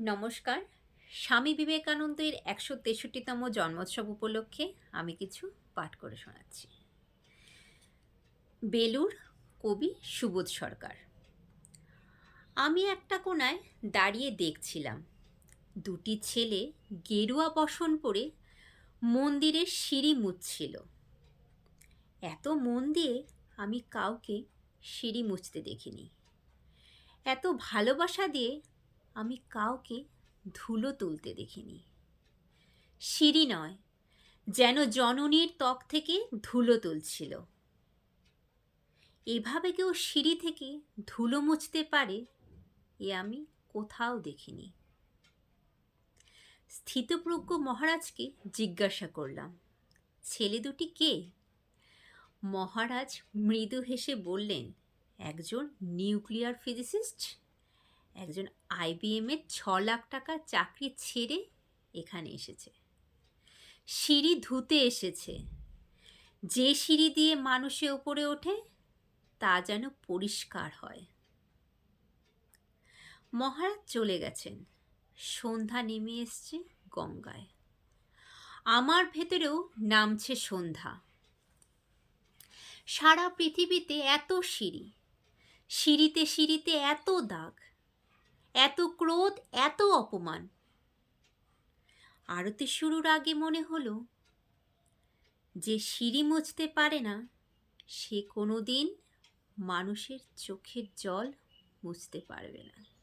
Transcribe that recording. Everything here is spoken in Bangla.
নমস্কার। স্বামী বিবেকানন্দের একশো তেষট্টিতম জন্মোৎসব উপলক্ষে আমি কিছু পাঠ করে শোনাচ্ছি। বেলুর কবি সুবোধ সরকার। আমি একটা কোনায় দাঁড়িয়ে দেখছিলাম। দুটি ছেলে গেরুয়া বসন পরে মন্দিরের সিঁড়ি মুছছিল। এত মন দিয়ে আমি কাউকে সিঁড়ি মুছতে দেখিনি। এত ভালোবাসা দিয়ে আমি কাউকে ধুলো তুলতে দেখিনি। সিঁড়ি নয়, যেন জননীর ত্বক থেকে ধুলো তুলছিল। এভাবে কেউ সিঁড়ি থেকে ধুলো মুছতে পারে এ আমি কোথাও দেখিনি। স্থিতপ্রজ্ঞ মহারাজকে জিজ্ঞাসা করলাম, ছেলে দুটি কে? মহারাজ মৃদু হেসে বললেন, একজন নিউক্লিয়ার ফিজিসিস্ট একজন আইবিএমের ছ লাখ টাকা চাকরি ছেড়ে এখানে এসেছে। সিঁড়ি ধুতে এসেছে। যে সিঁড়ি দিয়ে মানুষে উপরে ওঠে, তা যেন পরিষ্কার হয়। মহারাজ চলে গেছেন। সন্ধ্যা নেমে এসছে গঙ্গায়। আমার ভেতরেও নামছে সন্ধ্যা। সারা পৃথিবীতে এত সিঁড়ি, সিঁড়িতে সিঁড়িতে এত দাগ। এত ক্রোধ, এত অপমান। আরতি শুরুর আগে মনে হলো যে সিঁড়ি মুছতে পারে না, সে কোনো দিন মানুষের চোখের জল মুছতে পারবে না।